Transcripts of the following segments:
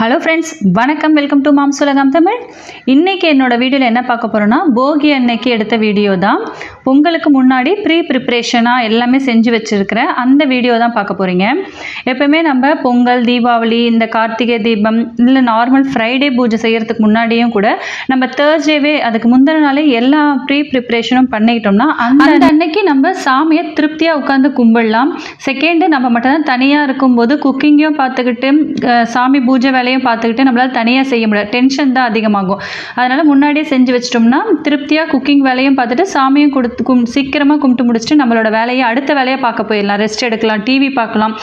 Hello friends வணக்கம் welcome to மாம் சுலகம் தமிழ் இன்றைக்கி என்னோட வீடியோவில் என்ன பார்க்க போகிறோன்னா போகி அன்னைக்கு எடுத்த வீடியோ தான். பொங்கலுக்கு முன்னாடி ப்ரீ ப்ரிப்ரேஷனாக எல்லாமே செஞ்சு வச்சுருக்கிறேன் அந்த வீடியோ தான் பார்க்க போகிறீங்க எப்போவுமே நம்ம பொங்கல் தீபாவளி இந்த கார்த்திகை தீபம் இல்லை நார்மல் ஃப்ரைடே பூஜை செய்கிறதுக்கு முன்னாடியும் கூட நம்ம தேர்ஸ்டேவே அதுக்கு முந்தின நாளே எல்லா ப்ரீ ப்ரிப்ரேஷனும் பண்ணிக்கிட்டோம்னா அந்த அன்னைக்கு நம்ம சாமியை திருப்தியாக உட்காந்து கும்பிடலாம். செகண்டு நம்ம மட்டும் தான் தனியாக இருக்கும்போது குக்கிங்கையும் பார்த்துக்கிட்டு சாமி பூஜை வேலையும் பார்த்துக்கிட்டு நம்மளால் தனியாக செய்ய முடியாது. டென்ஷன் தான் அதிகமாகும். அதனால் முன்னாடியே செஞ்சு வச்சிட்டோம்னா திருப்தியாக குக்கிங் வேலையும் பார்த்துட்டு சாமியும் கொடுத்து கும் சீக்கிரமாக கும்பிட்டு முடிச்சுட்டு நம்மளோட வேலையை அடுத்த வேலையை பார்க்க போயிடலாம். ரெஸ்ட் எடுக்கலாம் டிவி பார்க்கலாம்.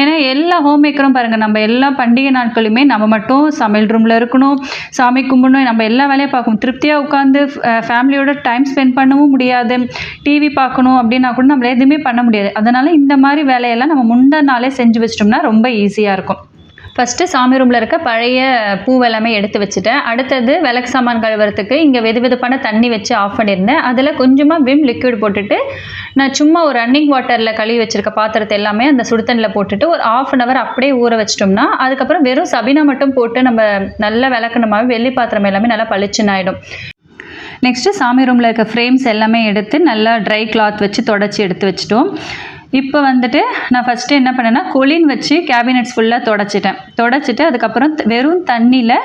ஏன்னா எல்லா ஹோம் மேக்கரும் பாருங்கள் நம்ம எல்லா பண்டிகை நாட்களுமே நம்ம மட்டும் சமையல் ரூமில் இருக்கணும் சாமி கும்பிடணும் நம்ம எல்லா வேலையும் பார்க்கணும். திருப்தியாக உட்காந்து ஃபேமிலியோட டைம் ஸ்பெண்ட் பண்ணவும் முடியாது. டிவி பார்க்கணும் அப்படின்னா கூட நம்மள எதுவுமே பண்ண முடியாது. அதனால் இந்த மாதிரி வேலையெல்லாம் நம்ம முந்தா நாளே செஞ்சு வச்சிட்டோம்னா ரொம்ப ஈஸியாக இருக்கும். ஃபஸ்ட்டு சாமி ரூமில் இருக்க பழைய பூவெல்லாமே எடுத்து வச்சுட்டேன். அடுத்தது விளக்கு சாமான் கழுவுறதுக்கு இங்கே வெது வெதுப்பான தண்ணி வச்சு ஆஃப் பண்ணியிருந்தேன். அதில் கொஞ்சமாக விம் லிக்விட் போட்டுட்டு நான் சும்மா ஒரு ரன்னிங் வாட்டரில் கழுவி வச்சுருக்க பாத்திரத்தை எல்லாமே அந்த சுடுதண்ணில் போட்டுட்டு ஒரு ஆஃப் அன் ஹவர் அப்படியே ஊற வச்சிட்டோம்னா அதுக்கப்புறம் வெறும் சபினா மட்டும் போட்டு நம்ம நல்லா விளக்கணுமாவே வெள்ளி பாத்திரம் எல்லாமே நல்லா பளிச்சுன்னு ஆகிடும் நெக்ஸ்ட்டு சாமி ரூமில் இருக்க ஃப்ரேம்ஸ் எல்லாமே எடுத்து நல்லா ட்ரை கிளாத் வச்சு தொடச்சி எடுத்து வச்சிட்டோம். இப்போ வந்துட்டு நான் ஃபஸ்ட்டு என்ன பண்ணேன்னா கொலின் வச்சு கேபினெட்ஸ் ஃபுல்லாக தொடச்சிட்டேன். தொடச்சிட்டு அதுக்கப்புறம் வெறும் தண்ணியில்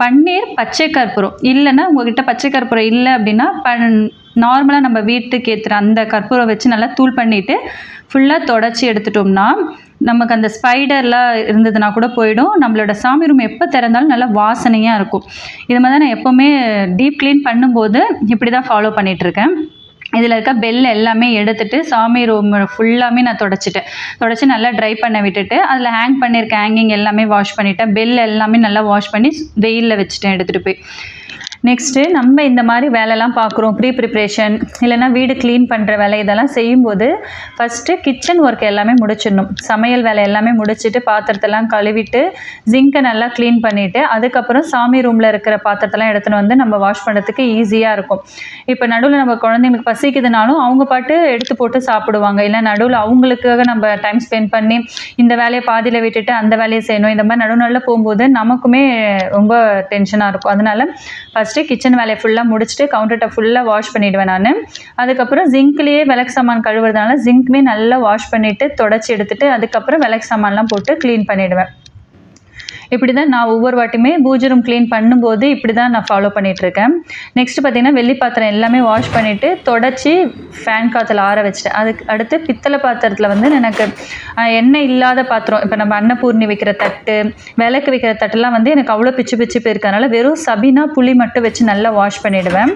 பன்னீர் பச்சை கற்பூரம். இல்லைன்னா உங்ககிட்ட பச்சை கற்பூரம் இல்லை அப்படின்னா பன் நார்மலாக நம்ம வீட்டுக்கு ஏற்றுற அந்த கற்பூரம் வச்சு நல்லா தூள் பண்ணிவிட்டு ஃபுல்லாக தொடச்சி எடுத்துட்டோம்னா நமக்கு அந்த ஸ்பைடர்லாம் இருந்ததுன்னா கூட போயிடும். நம்மளோட சாமி ரூம் எப்போ திறந்தாலும் நல்லா வாசனையாக இருக்கும். இது மாதிரி தான் நான் எப்போவுமே டீப் க்ளீன் பண்ணும்போது இப்படி தான் ஃபாலோ பண்ணிகிட்ருக்கேன் இதில் இருக்க பெல் எல்லாமே எடுத்துட்டு சாமி ரூம் ஃபுல்லாமே நான் தொடச்சிட்டேன். தொடச்சி நல்லா ட்ரை பண்ண விட்டுட்டு அதில் ஹேங் பண்ணியிருக்க ஹேங்கிங் எல்லாமே வாஷ் பண்ணிட்டேன். பெல் எல்லாமே நல்லா வாஷ் பண்ணி வெயிலில் வச்சுட்டேன் எடுத்துகிட்டு போய். நெக்ஸ்ட்டு நம்ம இந்த மாதிரி வேலைலாம் பார்க்குறோம் ப்ரீ ப்ரிப்ரேஷன் இல்லைன்னா வீடு க்ளீன் பண்ணுற வேலை இதெல்லாம் செய்யும்போது ஃபஸ்ட்டு கிச்சன் ஒர்க் எல்லாமே முடிச்சிடணும். சமையல் வேலை எல்லாமே முடிச்சுட்டு பாத்திரத்தெல்லாம் கழுவிட்டு ஜிங்கை நல்லா க்ளீன் பண்ணிவிட்டு அதுக்கப்புறம் சாமி ரூமில் இருக்கிற பாத்திரத்தெல்லாம் எடுத்துன்னு வந்து நம்ம வாஷ் பண்ணுறதுக்கு ஈஸியாக இருக்கும். இப்போ நடுவில் நம்ம குழந்தைங்களுக்கு பசிக்குதுனாலும் அவங்க பாட்டு எடுத்து போட்டு சாப்பிடுவாங்க. இல்லை நடுவில் அவங்களுக்காக நம்ம டைம் ஸ்பெண்ட் பண்ணி இந்த வேலையை பாதியில் விட்டுட்டு அந்த வேலையை செய்யணும். இந்த மாதிரி நடு போகும்போது நமக்குமே ரொம்ப டென்ஷனாக இருக்கும். அதனால் ஃபஸ்ட் ஃபஸ்ட்டு கிச்சன் வேலையை ஃபுல்லாக முடிச்சுட்டு கவுண்டர்ட்டை ஃபுல்லாக வாஷ் பண்ணிவிடுவேன் நான். அதுக்கப்புறம் ஜிங்க்லேயே விளக்கு சாமான் கழுவுறதுனால ஜிங்க்குமே நல்லா வாஷ் பண்ணிவிட்டு தொடச்சி எடுத்துட்டு அதுக்கப்புறம் விளக்கு சாமான்லாம் போட்டு க்ளீன் பண்ணிவிடுவேன் இப்படி தான் நான் ஒவ்வொரு வாட்டியுமே பூஜை ரூம் க்ளீன் பண்ணும்போது இப்படி தான் நான் ஃபாலோ பண்ணிகிட்ருக்கேன் நெக்ஸ்ட் பார்த்தீங்கன்னா வெள்ளி பாத்திரம் எல்லாமே வாஷ் பண்ணிவிட்டு தொடச்சி ஃபேன் காற்றுல ஆற வச்சிட்டேன். அதுக்கு அடுத்து பித்தளை பாத்திரத்தில் வந்து எனக்கு எண்ணெய் இல்லாத பாத்திரம் இப்போ நம்ம அன்னபூர்ணி வைக்கிற தட்டு விளக்கு வைக்கிற தட்டுலாம் வந்து எனக்கு அவ்வளோ பிச்சு பிச்சு போயிருக்கனால வெறும் சபினா புளி மட்டும் வச்சு நல்லா வாஷ் பண்ணிவிடுவேன்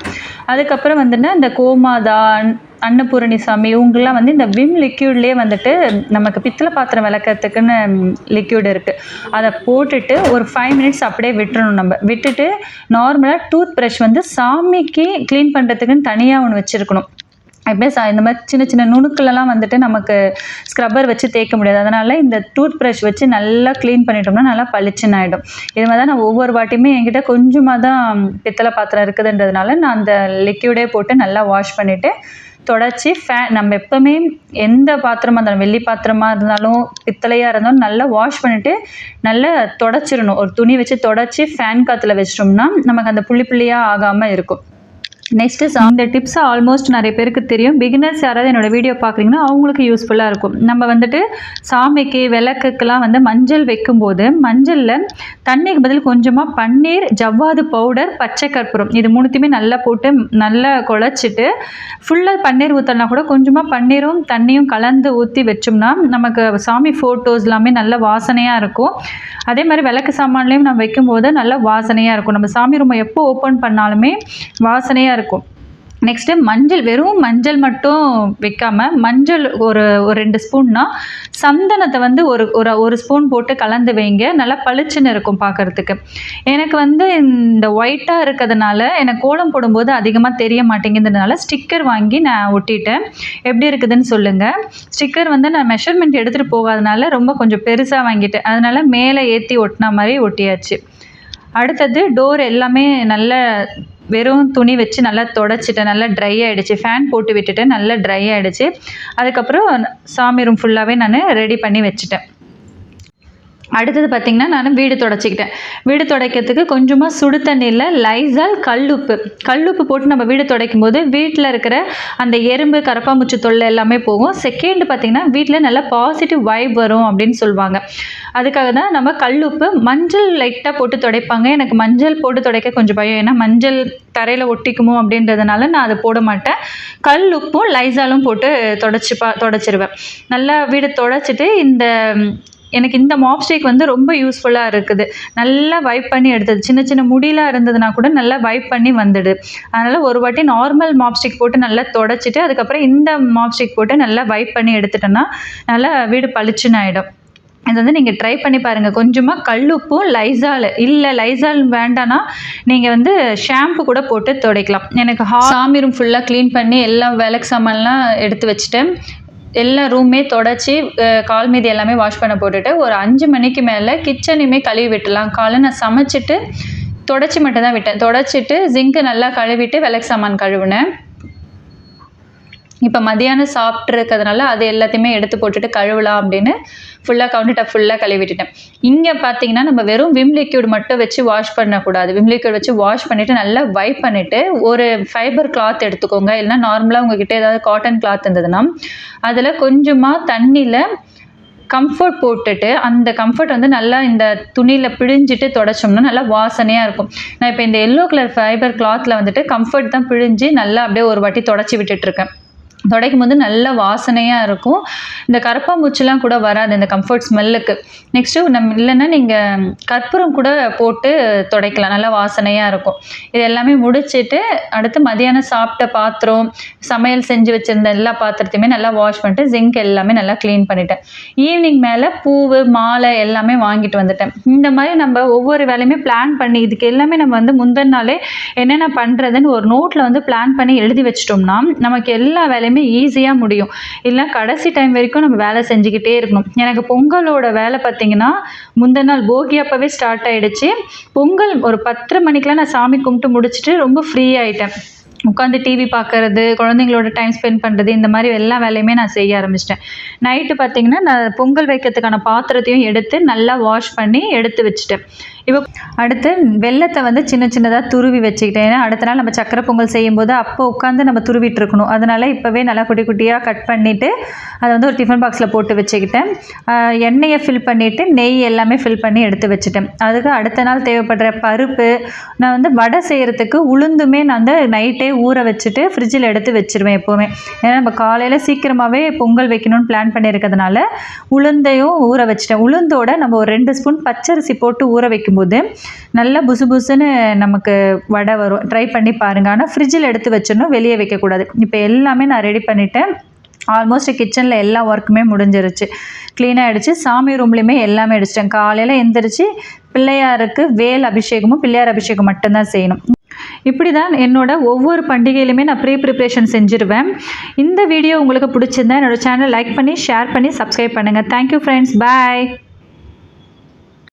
அதுக்கப்புறம் வந்துன்னா இந்த கோமாதான் அன்னபூரணி சாமி இவங்கெல்லாம் வந்து இந்த விம் லிக்யூட்லேயே வந்துட்டு நமக்கு பித்தளை பாத்திரம் விளக்கிறதுக்குன்னு லிக்யூட் இருக்குது அதை போட்டுட்டு ஒரு ஃபைவ் மினிட்ஸ் அப்படியே விட்டுறணும் நம்ம. விட்டுட்டு நார்மலாக டூத் ப்ரஷ் வந்து சாமிக்கு க்ளீன் பண்ணுறதுக்குன்னு தனியாக ஒன்று வச்சுருக்கணும். எப்படியே சா இந்த மாதிரி சின்ன சின்ன நுணுக்கெல்லாம் வந்துட்டு நமக்கு ஸ்க்ரப்பர் வச்சு தேய்க்க முடியாது. அதனால் இந்த டூத் ப்ரஷ் வச்சு நல்லா க்ளீன் பண்ணிட்டோம்னா நல்லா பளிச்சுன்னு ஆகிடும் இது மாதிரி தான் நான் ஒவ்வொரு வாட்டியுமே என்கிட்ட கொஞ்சமாக தான் பித்தளை பாத்திரம் இருக்குதுன்றதுனால நான் அந்த லிக்யூடே போட்டு நல்லா வாஷ் பண்ணிவிட்டு தொடச்சி ஃபேன் நம்ம எப்போவுமே எந்த பாத்திரமா இருந்தாலும் வெள்ளி பாத்திரமா இருந்தாலும் பித்தளையாக இருந்தாலும் நல்லா வாஷ் பண்ணிவிட்டு நல்லா தொடச்சிடணும். ஒரு துணி வச்சு தொடச்சி ஃபேன் காற்றுல வச்சிட்டோம்னா நமக்கு அந்த புள்ளி புள்ளியாக ஆகாமல் இருக்கும். நெக்ஸ்ட்டு இந்த டிப்ஸ் ஆல்மோஸ்ட் நிறைய பேருக்கு தெரியும். பிகினர்ஸ் யாராவது என்னோட வீடியோ பார்க்குறீங்கன்னா அவங்களுக்கு யூஸ்ஃபுல்லாக இருக்கும். நம்ம வந்துட்டு சாமிக்கு விளக்குக்கெல்லாம் வந்து மஞ்சள் வைக்கும்போது மஞ்சளில் தண்ணிக்கு பதில் கொஞ்சமாக பன்னீர் ஜவ்வாது பவுடர் பச்சை கற்பூரம் இது மூணுத்தையுமே நல்லா போட்டு நல்லா குழச்சிட்டு ஃபுல்லாக பன்னீர் ஊற்றினா கூட கொஞ்சமாக பன்னீரும் தண்ணியும் கலந்து ஊற்றி வச்சோம்னா நமக்கு சாமி ஃபோட்டோஸ் எல்லாமே நல்ல வாசனையாக இருக்கும். அதே மாதிரி விளக்கு சாமான்லேயும் நம்ம வைக்கும்போது நல்ல வாசனையாக இருக்கும். நம்ம சாமி ரூமை எப்போ ஓப்பன் பண்ணாலுமே வாசனையாக இருக்கும். நெக்ஸ்ட்டு மஞ்சள் வெறும் மஞ்சள் மட்டும் வைக்காமல் மஞ்சள் ஒரு ஒரு ரெண்டு ஸ்பூன்னா சந்தனத்தை வந்து ஒரு ஒரு ஒரு ஸ்பூன் போட்டு கலந்து வைங்க. நல்லா பளிச்சுன்னு இருக்கும் பார்க்கறதுக்கு எனக்கு வந்து இந்த ஒயிட்டாக இருக்கிறதுனால எனக்கு கோலம் போடும்போது அதிகமாக தெரிய மாட்டேங்குதுனால ஸ்டிக்கர் வாங்கி நான் ஒட்டிட்டேன். எப்படி இருக்குதுன்னு சொல்லுங்கள் ஸ்டிக்கர் வந்து நான் மெஷர்மெண்ட் எடுத்துகிட்டு போகாதனால ரொம்ப கொஞ்சம் பெருசாக வாங்கிட்டேன். அதனால் மேலே ஏற்றி ஒட்டின மாதிரி ஒட்டியாச்சு. அடுத்தது டோர் எல்லாமே நல்ல வெறும் துணி வச்சு நல்லா தொடச்சிட்டேன் நல்லா ட்ரை ஆகிடுச்சு ஃபேன் போட்டு விட்டுட்டேன் நல்லா ட்ரை ஆகிடுச்சு அதுக்கப்புறம் சாமி ரூம் ஃபுல்லாகவே நான் ரெடி பண்ணி வச்சுட்டேன். அடுத்தது பார்த்திங்கன்னா நான் வீடு தொடச்சிக்கிட்டேன். வீடு துடைக்கிறதுக்கு கொஞ்சமாக சுடு தண்ணியில் லைசால் கல்லுப்பு கல்லுப்பு போட்டு நம்ம வீடு துடைக்கும் போது வீட்டில் இருக்கிற அந்த எறும்பு கரப்பாம்பூச்சி தொல்லை எல்லாமே போகும். செகண்ட் பார்த்திங்கன்னா வீட்டில் நல்ல பாசிட்டிவ் வைப் வரும் அப்படின்னு சொல்லுவாங்க. அதுக்காக தான் நம்ம கல்லுப்பு மஞ்சள் லைட்டாக போட்டு துடைப்பாங்க. எனக்கு மஞ்சள் போட்டு துடைக்க கொஞ்சம் பயம். ஏன்னா மஞ்சள் தரையில் ஒட்டிக்குமோ அப்படின்றதுனால நான் அதை போட மாட்டேன். கல் உப்பும் லைசாலும் போட்டு தொடச்சிப்பா தொடச்சிருவேன். நல்லா வீடு தொடச்சிட்டு இந்த எனக்கு இந்த மாப் ஸ்டேக் வந்து ரொம்ப யூஸ்ஃபுல்லாக இருக்குது. நல்லா வைப் பண்ணி எடுத்தது சின்ன சின்ன முடியெலாம் இருந்ததுன்னா கூட நல்லா வைப் பண்ணி வந்துடு. அதனால் ஒரு வாட்டி நார்மல் மாப் ஸ்டிக் போட்டு நல்லா தொடச்சிட்டு அதுக்கப்புறம் இந்த மாப் ஸ்டிக் போட்டு நல்லா வைப் பண்ணி எடுத்துட்டோன்னா நல்லா வீடு பளிச்சுன்னு ஆகிடும் இது வந்து நீங்கள் ட்ரை பண்ணி பாருங்கள் கொஞ்சமாக கல்லுப்பும் லைசால் இல்லை லைசால் வேண்டான்னா நீங்கள் வந்து ஷாம்பு கூட போட்டு துடைக்கலாம். எனக்கு ஹா சாமி ரூம் ஃபுல்லாக க்ளீன் பண்ணி எல்லா விளக்கு சாமான்லாம் எடுத்து வச்சுட்டேன். எல்லா ரூமே தொடச்சி கால் மீதி எல்லாமே வாஷ் பண்ண போட்டுட்டு ஒரு அஞ்சு மணிக்கு மேலே கிச்சனையுமே கழுவி விட்டுலாம் காலை நான் சமைச்சிட்டு தொடச்சி மட்டும் தான் விட்டேன். தொடச்சிட்டு ஜிங்க்கு நல்லா கழுவிட்டு விளக்கு சாமான் கழுவினேன். இப்போ மதியானம் சாப்பிட்ருக்கிறதுனால அது எல்லாத்தையுமே எடுத்து போட்டுட்டு கழுவலாம் அப்படின்னு ஃபுல்லாக கவுண்டர் ஃபுல்லாக கழுவிட்டுட்டேன் இங்கே பார்த்தீங்கன்னா நம்ம வெறும் விம் லிக்யூட் மட்டும் வச்சு வாஷ் பண்ணக்கூடாது. விம் லிக்யூட் வச்சு வாஷ் பண்ணிவிட்டு நல்லா வைப் பண்ணிவிட்டு ஒரு ஃபைபர் கிளாத் எடுத்துக்கோங்க. இல்லைன்னா நார்மலாக உங்ககிட்ட ஏதாவது காட்டன் கிளாத் இருந்ததுன்னா அதில் கொஞ்சமாக தண்ணியில் கம்ஃபர்ட் போட்டுட்டு அந்த கம்ஃபர்ட் வந்து நல்லா இந்த துணியில் பிழிஞ்சிட்டு தொடச்சோம்னா நல்லா வாசனையாக இருக்கும். நான் இப்போ இந்த எல்லோ கலர் ஃபைபர் கிளாத்தில் வந்துட்டு கம்ஃபர்ட் தான் பிழிஞ்சு நல்லா அப்படியே ஒரு வாட்டி தொடச்சி விட்டுட்ருக்கேன் துடைக்கும் போது நல்ல வாசனையாக இருக்கும். இந்த கரப்பாம்பூச்சிலாம் கூட வராது இந்த கம்ஃபர்ட் ஸ்மெல்லுக்கு நெக்ஸ்ட்டு நம்ம இல்லைன்னா நீங்கள் கற்பூரம் கூட போட்டு துடைக்கலாம் நல்லா வாசனையாக இருக்கும். இது எல்லாமே முடிச்சுட்டு அடுத்து மதியானம் சாப்பிட்ட பாத்திரம் சமையல் செஞ்சு வச்சுருந்த எல்லா பாத்திரத்தையுமே நல்லா வாஷ் பண்ணிட்டு ஜிங்க் எல்லாமே நல்லா க்ளீன் பண்ணிட்டேன். ஈவினிங் மேலே பூவு மாலை எல்லாமே வாங்கிட்டு வந்துட்டேன். இந்த மாதிரி நம்ம ஒவ்வொரு வேலையுமே பிளான் பண்ணி இதுக்கு எல்லாமே நம்ம வந்து முந்தின நாளே என்னென்ன பண்ணுறதுன்னு ஒரு நோட்டில் வந்து பிளான் பண்ணி எழுதி வச்சிட்டோம்னா நமக்கு எல்லா வேலையுமே ஈஸியாக முடியும். இல்லை கடைசி டைம் வரைக்கும் நம்ம வேலை செஞ்சுக்கிட்டே இருக்கணும். எனக்கு பொங்கலோட வேலை பார்த்தீங்கன்னா முந்தின நாள் போகி அப்போவே ஸ்டார்ட் ஆகிடுச்சு பொங்கல் ஒரு பத்தரை மணிக்கெலாம் நான் சாமி கும்பிட்டு முடிச்சுட்டு ரொம்ப ஃப்ரீ ஆகிட்டேன் உட்காந்து டிவி பார்க்கறது குழந்தைங்களோட டைம் ஸ்பெண்ட் பண்ணுறது இந்த மாதிரி எல்லா வேலையுமே நான் செய்ய ஆரம்பிச்சிட்டேன். நைட்டு பார்த்தீங்கன்னா நான் பொங்கல் வைக்கிறதுக்கான பாத்திரத்தையும் எடுத்து நல்லா வாஷ் பண்ணி எடுத்து வச்சுட்டேன். இப்போ அடுத்து வெள்ளத்தை வந்து சின்ன சின்னதாக துருவி வச்சுக்கிட்டேன். ஏன்னா அடுத்த நாள் நம்ம சக்கரை பொங்கல் செய்யும்போது அப்போ உட்காந்து நம்ம துருவிட்டு இருக்கணும். அதனால் இப்போவே நல்லா குட்டி குட்டியாக கட் பண்ணிவிட்டு அதை வந்து ஒரு டிஃபன் பாக்ஸில் போட்டு வச்சுக்கிட்டேன். எண்ணெயை ஃபில் பண்ணிவிட்டு நெய் எல்லாமே ஃபில் பண்ணி எடுத்து வச்சுட்டேன். அதுக்கு அடுத்த நாள் தேவைப்படுற பருப்பு நான் வந்து வடை செய்கிறதுக்கு உளுந்துமே நான் வந்து நைட்டே ஊற வச்சுட்டு ஃப்ரிட்ஜில் எடுத்து வச்சிருவேன் எப்போவுமே. ஏன்னா நம்ம காலையில் சீக்கிரமாகவே பொங்கல் வைக்கணும்னு பிளான் பண்ணியிருக்கிறதுனால உளுந்தையும் ஊற வச்சிட்டேன். உளுந்தோட நம்ம ஒரு ரெண்டு ஸ்பூன் பச்சரிசி போட்டு ஊற வைக்கும்போது நல்லா புசு புசுன்னு நமக்கு வடை வரும். ட்ரை பண்ணி பாருங்கள் ஆனால் ஃப்ரிட்ஜில் எடுத்து வச்சிடணும். வெளியே வைக்கக்கூடாது. இப்போ எல்லாமே நான் ரெடி பண்ணிவிட்டேன் ஆல்மோஸ்ட் கிச்சனில் எல்லா ஒர்க்குமே முடிஞ்சிருச்சு. க்ளீனாக ஆகிடுச்சு சாமி ரூம்லேயுமே எல்லாமே அடிச்சிட்டேன். காலையில் எந்திரிச்சு பிள்ளையாருக்கு வேல் அபிஷேகமும் பிள்ளையார் அபிஷேகம் மட்டும்தான் செய்யணும். இப்படி தான் என்னோட ஒவ்வொரு பண்டிகையிலுமே நான் ப்ரீ ப்ரிப்ரேஷன் செஞ்சுருவேன். இந்த வீடியோ உங்களுக்கு பிடிச்சிருந்தா என்னோட சேனல் லைக் பண்ணி ஷேர் பண்ணி சப்ஸ்கிரைப் பண்ணுங்கள் தேங்க்யூ ஃப்ரெண்ட்ஸ் பாய்